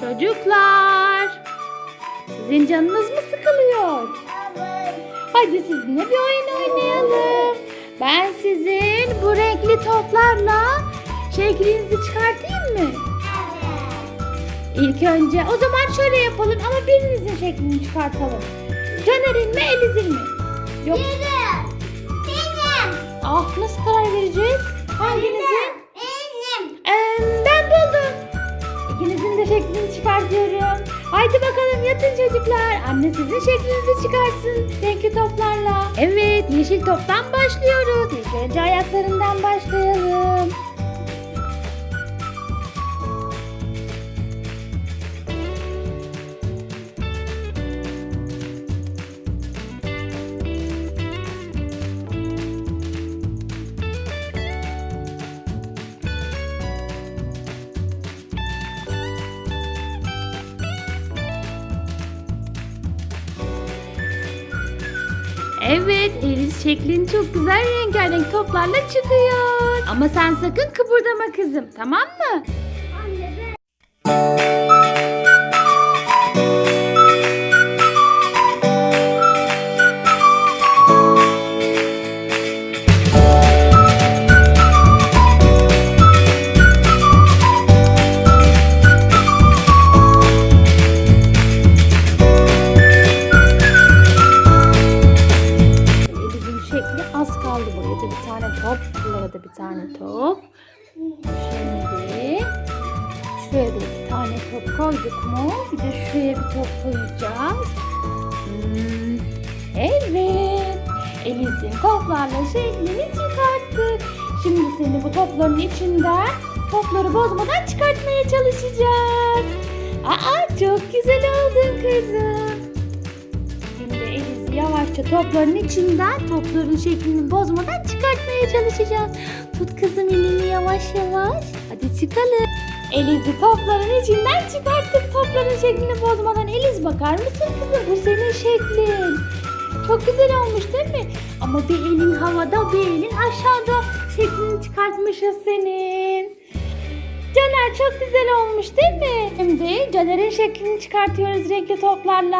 Çocuklar, sizin canınız mı sıkılıyor? Hadi sizinle bir oyun oynayalım. Ben sizin bu renkli toplarla şeklinizi çıkartayım mı? İlk önce o zaman şöyle yapalım ama birinizin şeklini çıkartalım. Caner'in mi Eliz'in mi? Yok. Ah nasıl karar vereceğiz? Hanginizin? Çıkartıyorum. Haydi bakalım yatın çocuklar. Anne sizin şeklinizi çıkarsın renkli toplarla. Evet yeşil toptan başlıyoruz. İlk önce ayaklarından başlayalım. Evet Eliz şeklin çok güzel rengarenk toplarla çıkıyor. Ama sen sakın kıpırdama kızım tamam mı? Elif'in az kaldı buraya da bir tane top. Buraya da bir tane top. Şimdi şuraya da iki tane top koyduk mu? Bir de şuraya bir top koyacağız. Hmm, evet. Elif'in toplarla şeklini çıkarttık. Şimdi seni bu topların içinden topları bozmadan çıkartmaya çalışacağız. Aa çok güzel oldun kızım. Yavaşça topların içinden topların şeklini bozmadan çıkartmaya çalışacağız. Tut kızım elini yavaş yavaş. Hadi çıkalım. Eliz'i topların içinden çıkarttık topların şeklini bozmadan. Eliz bakar mısın kızım bu senin şeklin. Çok güzel olmuş değil mi? Ama bir elin havada bir elin aşağıda şeklini çıkartmışız senin. Caner çok güzel olmuş değil mi? Şimdi Caner'in şeklini çıkartıyoruz renkli toplarla.